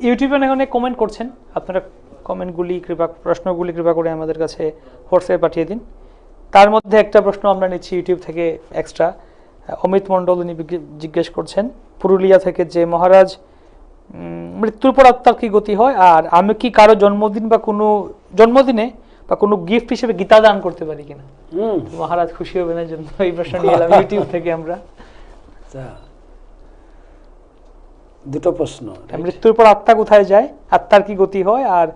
ইউটিউবে অনেক অনেক কমেন্ট করছেন। আপনারা কমেন্টগুলি কৃপা প্রশ্নগুলি কৃপা করে আমাদের কাছে হোয়াটসঅ্যাপে পাঠিয়ে দিন। তার মধ্যে একটা প্রশ্ন আমরা নিচ্ছি ইউটিউব থেকে এক্সট্রা অমিত মণ্ডল উনি জিজ্ঞেস করছেন পুরুলিয়া থেকে যে মহারাজ উম, মৃত্যুর পর আত্মার কি গতি হয়? আর আমি কি কারও জন্মদিন বা কোনো জন্মদিনে বা কোনো গিফট হিসেবে গীতা দান করতে পারি কিনা? মহারাজ খুশি হবেন জন্য এই প্রশ্ন নিয়ে এলাম ইউটিউব থেকে আমরা। আচ্ছা। দুটো প্রশ্ন? মৃত্যুর পর আত্মা কোথায় যায়? আত্মার কি গতি হয়? আর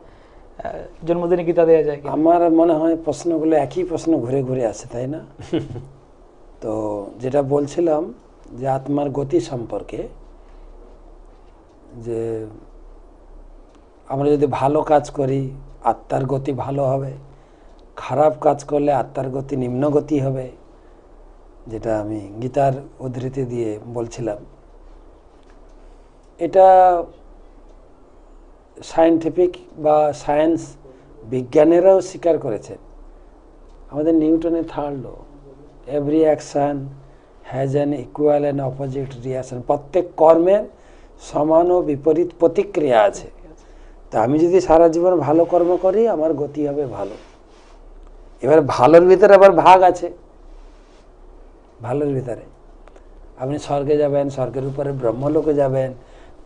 জন্মদিনে গীতা দেওয়া যায় আমার মনে হয় প্রশ্নগুলো একই প্রশ্ন ঘুরে ঘুরে আসে তাই না? তো যেটা বলছিলাম যে আত্মার গতি সম্পর্কে যে আমরা যদি ভালো কাজ করি আত্মার গতি ভালো হবে। খারাপ কাজ করলে আত্মার গতি নিম্ন গতি হবে যেটা আমি গীতার উদ্ধৃতি দিয়ে বলছিলাম। এটা সায়েন্টিফিক বা সায়েন্স বিজ্ঞানেরাও স্বীকার করেছেন আমাদের নিউটনের third law every action has an equal and opposite reaction প্রত্যেক কর্মের সমান ও বিপরীত প্রতিক্রিয়া আছে। তা আমি যদি সারা জীবন ভালো কর্ম করি, আমার গতি হবে ভালো। এবার ভালোর ভিতরে আবার ভাগ আছে। ভালোর ভিতরে। আপনি স্বর্গে যাবেন, স্বর্গের উপরে ব্রহ্মলোকে যাবেন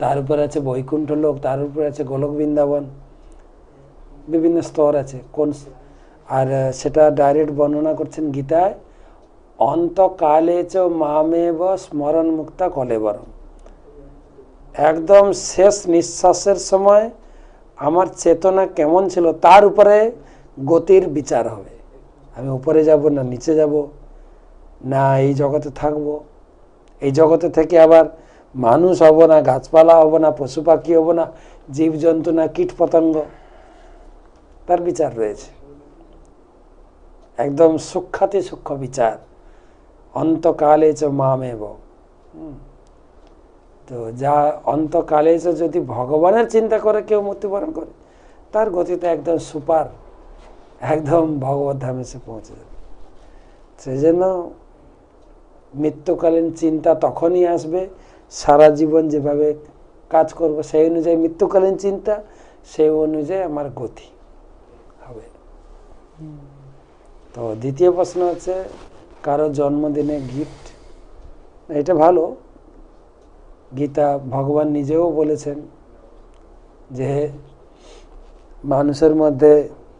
তার উপরে আছে বৈকুণ্ঠ লোক, তার উপরে আছে গোলক বৃন্দাবন। বিভিন্ন স্তর আছে। কোন আর সেটা ডাইরেক্ট বর্ণনা করছেন গীতায়, অন্তকালে চ মামেব স্মরণ মুক্তা কলেবরম একদম শেষ নিঃশ্বাসের সময় আমার চেতনা কেমন ছিল, তার উপরে গতির বিচার হবে। আমি উপরে যাব না নিচে যাব, না এই জগতে থাকব। এই জগতে থেকে আবার মানুষ হব না, গাছপালা হব না পশু পাখি হব না, জীবজন্তু না, কীট পতঙ্গ। তার বিচার রয়েছে। একদম সূক্ষাতি সূক্ষ্ম বিচার। অন্তকালে চ মামেব। তো যা অন্তকালে যদি ভগবানের চিন্তা করে, কেউ মৃত্যুবরণ করে, তার গতিতে একদম সুপার, একদম ভগবত ধামে সে পৌঁছে যাবে। সেই জন্য মৃত্যুকালীন চিন্তা তখনই আসবে সারা জীবন যেভাবে কাজ করব, সেই অনুযায়ী মৃত্যুকালীন চিন্তা, সেই অনুযায়ী আমার গতি হবে। তো দ্বিতীয় প্রশ্ন হচ্ছে, কারও জন্মদিনে গিফট এটা ভালো। গীতা ভগবান নিজেও বলেছেন যে, মানুষের মধ্যে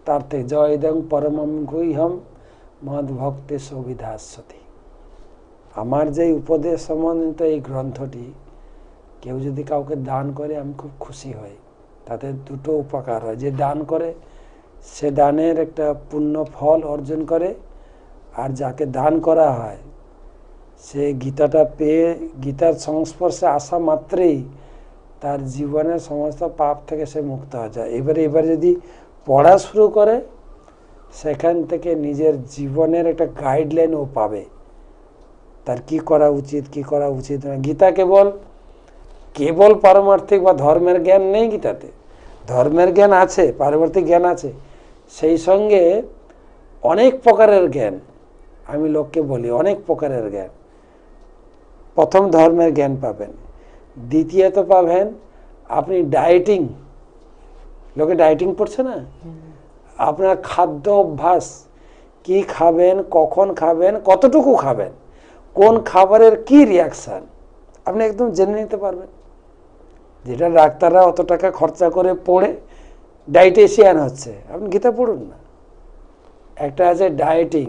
তার থেকে জয়দং পরমম গুহ্যম মদ ভক্তে সবিধাস্বতী আমার যে উপদেশ সম্বন্ধিত এই গ্রন্থটি, কেউ যদি কাউকে দান করে, আমি খুব খুশি হই। তাতে দুটো উপকার হয়। যে দান করে, সে দানের একটা পুণ্য ফল অর্জন করে, আর যাকে দান করা হয়, সে গীতাটা পেয়ে, গীতার সংস্পর্শে আসা মাত্রেই তার জীবনের সমস্ত পাপ থেকে সে মুক্ত হয়ে যায়। এবারে, এবার যদি পড়া শুরু করে, সেখান থেকে নিজের জীবনের একটা গাইডলাইন ও পাবে। তার কি করা উচিত, কি করা উচিত নয় গীতা কেবল কেবল পারমার্থিক বা ধর্মের জ্ঞান নেই গীতাতে। ধর্মের জ্ঞান আছে, পারমার্থিক জ্ঞান আছে। সেই সঙ্গে অনেক প্রকারের জ্ঞান, আমি লোককে বলি, অনেক প্রকারের জ্ঞান। প্রথম ধর্মের জ্ঞান পাবেন, দ্বিতীয়ত পাবেন আপনি ডায়েটিং। লোকে ডায়েটিং পড়ছে না? আপনার খাদ্য অভ্যাস, কি খাবেন, কখন খাবেন, কতটুকু খাবেন? কোন খাবারের কি রিয়াকশান আপনি একদম জেনে নিতে পারবেন। যেটা ডাক্তাররা অত টাকা খরচা করে পড়ে ডায়েটেশিয়ান হচ্ছে। আপনি গীতা পড়ুন না। একটা আছে ডায়েটিং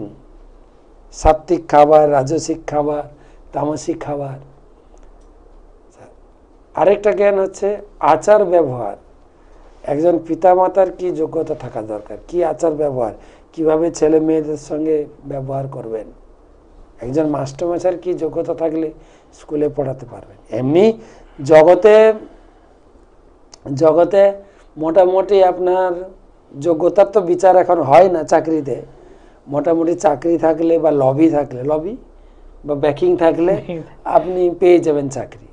সাত্বিক খাবার, রাজসিক খাবার, তামসিক খাবার। আরেকটা জ্ঞান হচ্ছে আচার ব্যবহার। একজন পিতামাতার কি যোগ্যতা থাকা দরকার? কি আচার ব্যবহার? কীভাবে ছেলে মেয়েদের সঙ্গে ব্যবহার করবেন? একজন মাস্টারমশাইয়ের কি যোগ্যতা থাকলে স্কুলে পড়াতে পারবেন? এমনি জগতে জগতে মোটামুটি আপনার যোগ্যতার তো বিচার এখন হয় না চাকরিতে। মোটামুটি চাকরি থাকলে বা লবি থাকলে লবি বা ব্যাকিং থাকলে আপনি পেয়ে যাবেন চাকরি।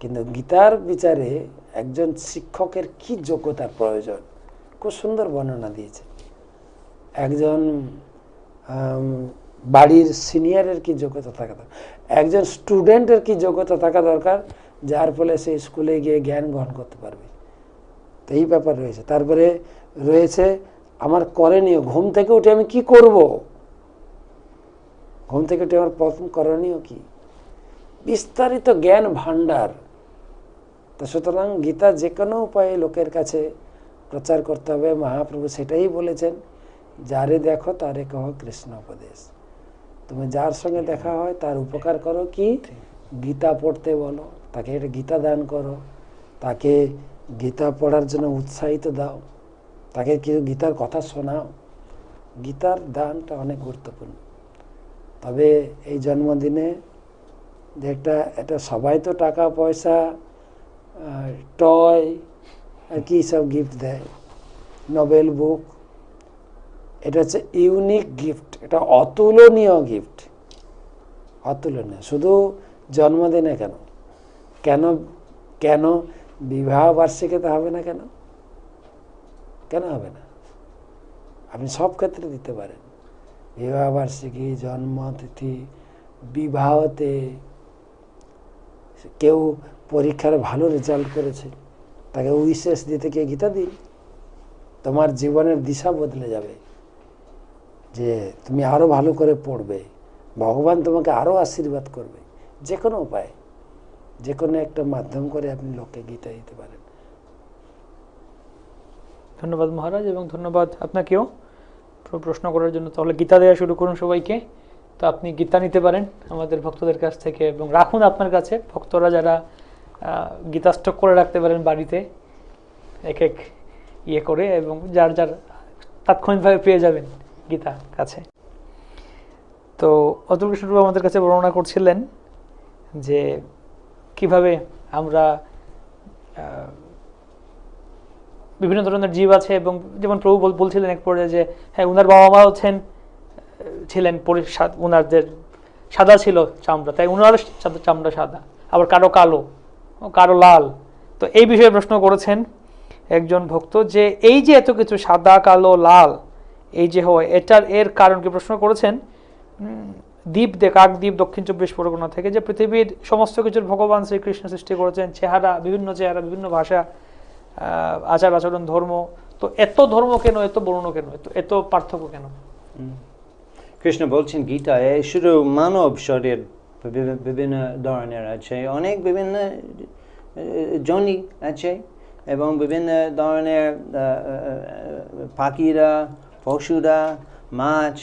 কিন্তু গীতার বিচারে একজন শিক্ষকের কি যোগ্যতার প্রয়োজন? খুব সুন্দর বর্ণনা দিয়েছে। একজন বাড়ির সিনিয়রের কি যোগ্যতা থাকা দরকার একজন স্টুডেন্টের কি যোগ্যতা থাকা দরকার, যার ফলে সে স্কুলে গিয়ে জ্ঞান গ্রহণ করতে পারবে। তো এই ব্যাপার রয়েছে। তারপরে রয়েছে আমার করণীয়, ঘুম থেকে উঠে আমি কি করব? ঘুম থেকে উঠে আমার প্রথম করণীয় কি? বিস্তারিত জ্ঞান ভাণ্ডার। তো সুতরাং গীতা যে কোনো উপায়ে লোকের কাছে প্রচার করতে হবে। মহাপ্রভু সেটাই বলেছেন, যারে দেখো তারে কহ কৃষ্ণ উপদেশ। তুমি যার সঙ্গে দেখা হয় তার উপকার করো কি? গীতা পড়তে বলো, তাকে একটা গীতা দান করো, তাকে গীতা পড়ার জন্য উৎসাহিত দাও, তাকে কিছু গীতার কথা শোনাও। গীতার দানটা অনেক গুরুত্বপূর্ণ। তবে এই জন্মদিনে যে একটা, এটা সবাই তো টাকা, পয়সা টয় আর কি সব গিফট দেয়। নোবেল বুক এটা হচ্ছে ইউনিক গিফট, এটা অতুলনীয় গিফট। অতুলনীয়, শুধু জন্মদিনে কেন? কেন কেন বিবাহ বার্ষিকীতে হবে না কেন? কেন হবে না? আপনি সব ক্ষেত্রে দিতে পারেন। বিবাহ বার্ষিকী, জন্মতিথি, বিবাহতে কেউ পরীক্ষার ভালো রেজাল্ট করেছে, তাকে উইশেষ দিতে গিয়ে গীতা দিন। তোমার জীবনের দিশা বদলে যাবে। যে তুমি আরও ভালো করে পড়বে, ভগবান তোমাকে আরও আশীর্বাদ করবে যে কোনো উপায়। যে কোনো একটা মাধ্যম করে আপনি লোককে গীতা দিতে পারেন। ধন্যবাদ মহারাজ, এবং ধন্যবাদ আপনাকেও। প্রশ্ন করার জন্য তাহলে গীতা দেওয়া শুরু করুন সবাইকে। তো আপনি গীতা নিতে পারেন আমাদের ভক্তদের কাছ থেকে, এবং রাখুন আপনার কাছে। ভক্তরা যারা গীতা স্টক করে রাখতে পারেন বাড়িতে, এক এক ইয়ে করে, এবং যার যার তাৎক্ষণিকভাবে পেয়ে যাবেন। গীতা কাছে। তো অতুল কৃষ্ণ আমাদের কাছে বর্ণনা করছিলেন যে কীভাবে আমরা বিভিন্ন ধরনের জীব আছে এবং যেমন প্রভু বলছিলেন এক পর্যায়ে যে হ্যাঁ উনার বাবা মা হচ্ছেন ছিলেন উনারদের সাদা ছিল চামড়া, তাই উনার চামড়া সাদা, আবার কারও কালো কারও লাল। তো এই বিষয়ে প্রশ্ন করেছেন একজন ভক্ত যে, এই যে এত কিছু সাদা, কালো, লাল এই যে হয়, এটার এর কারণ কি প্রশ্ন করেছেন? দ্বীপ দে কাকদ্বীপ দক্ষিণ চব্বিশ পরগনা থেকে যে পৃথিবীর সমস্ত কিছুর ভগবান শ্রীকৃষ্ণ সৃষ্টি করেছেন, চেহারা, বিভিন্ন চেহারা, বিভিন্ন ভাষা আচার আচরণ, ধর্ম, তো এত ধর্ম কেন, এত বর্ণ কেন, এত পার্থক্য কেন? কৃষ্ণ বলছেন, গীতায় শুধু মানব শরীর বিভি- বিভিন্ন ধরনের আছে, অনেক বিভিন্ন জনি আছে এবং বিভিন্ন ধরনের পাখিরা পশুরা, মাছ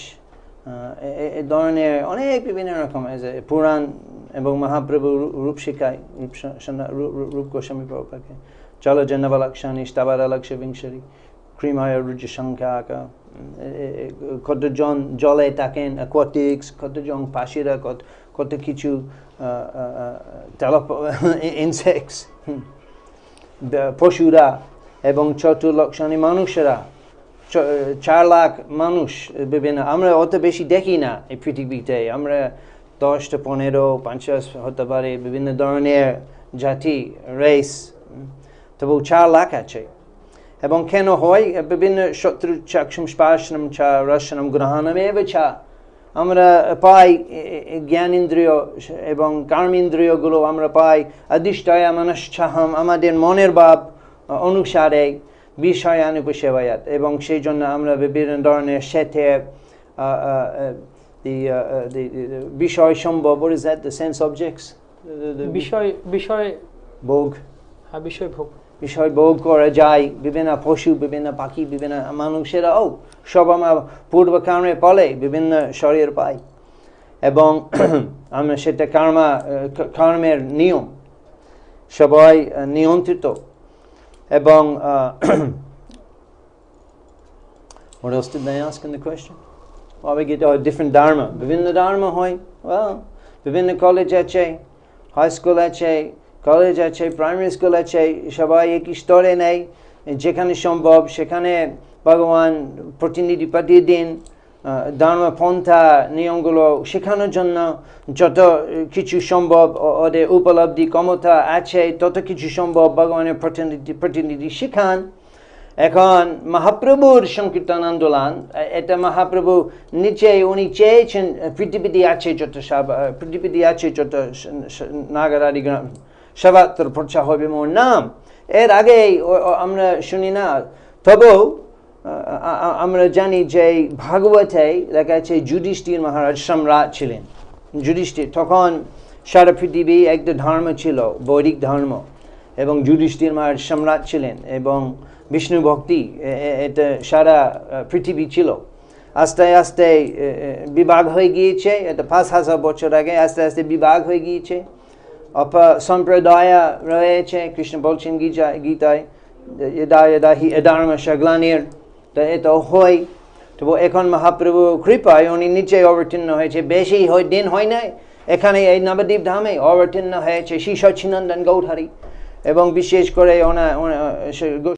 এ- ধরনের অনেক বিভিন্ন রকম পুরাণ এবং মহাপ্রভু রূপ শিখায় রূপ গোস্বামী প্রভুপাকে। চল জন্নবলক্ষণী স্তাবারলক্ষ বিংশরি, ক্রিময় রুজ সংখ্যাকা কতজন জলে থাকেন অ্যাকোয়াটিক্স কতজন পাখিরা, কত কত কিছু ইনসেক্টস পশুরা এবং চতুর্লক্ষণী মানুষেরা চার লাখ মানুষ বিভিন্ন, আমরা অত বেশি দেখি না এই পৃথিবীতে। আমরা দশটা পনেরো, পঞ্চাশ হতে পারে, বিভিন্ন ধরনের জাতি রেস তবু চার লাখ আছে। এবং কেন হয়? বিভিন্ন শত্রু চক্ষুম স্পাশনম চা রসনম গ্রহণম এব চা আমরা পাই জ্ঞানেন্দ্রিয় এবং কর্মেন্দ্রিয়গুলো আমরা পাই। অধিষ্ঠায় মনশ্চাহম আমাদের মনের ভাব অনুসারে বিষয়ানুপসেবায়াত এবং সেই জন্য আমরা বিভিন্ন ধরনের সেথে the, uh, the, the বিষয় সম্ভব what is that the sense objects? The- the- the বিষয় বিষয় ভোগ। হ্যাঁ, বিষয় ভোগ। বিষয় ভোগ করা যায় বিভিন্ন পশু বিভিন্ন পাখি বিভিন্ন মানুষেরাও সব আমার পূর্বকর্মে ফলে বিভিন্ন শরীর পাই এবং আমরা সেটা কর্মা কর্মের নিয়ম সবাই নিয়ন্ত্রিত। এবং what else did they ask in the question? Well, we get oh, different dharma. বিভিন্ন dharma হয় well, বিভিন্ন কলেজ আছে হাই স্কুল আছে কলেজ আছে প্রাইমারি স্কুল আছে সবাই এক স্তরে নেই যেখানে সম্ভব সেখানে ভগবান প্রতিনিধি পাঠিয়ে দিন আহ, ধর্ম পন্থা নিয়মগুলো শেখানোর জন্য যত কিছু সম্ভব ওদের উপলব্ধি ক্ষমতা আছে তত কিছু সম্ভব ভগবানের প্রতিনিধি প্রতিনিধি শেখান। এখন মহাপ্রভুর সংকীর্তন আন্দোলন এটা মহাপ্রভু নিচে উনি চেয়েছেন পৃথিবীতে আছে যত পৃথিবীতে আছে যত নাগরাদি গ্রাম সবাত্তর প্রচার হবে মোর নাম। এর আগে ও- ও আমরা শুনি না তবুও আমরা জানি যে ভাগবতে লেখা আছে যুধিষ্ঠির মহারাজ সম্রাট ছিলেন যুধিষ্ঠির তখন সারা পৃথিবী একটা ধর্ম ছিল বৈদিক ধর্ম এবং যুধিষ্ঠির মহারাজ সম্রাট ছিলেন এবং বিষ্ণু ভক্তি এটা সারা পৃথিবী ছিল আস্তে আস্তে বিভাগ হয়ে গিয়েছে এটা পাঁচ হাজার বছর আগে আস্তে আস্তে বিভাগ হয়ে গিয়েছে অপ সম্প্রদায় রয়েছে কৃষ্ণ বলছেন গীতা গীতায় এদা এদা হি এদার্ম তা হয়। তবু এখন মহাপ্রভু কৃপায় উনি নিচে অবতীর্ণ হয়েছে। বেশি হয় দিন হয় নাই। এখানে এই নবদ্বীপ ধামে অবতীর্ণ হয়েছে শ্রী সচ্চিনন্দন গৌধারী এবং বিশেষ করে ওনা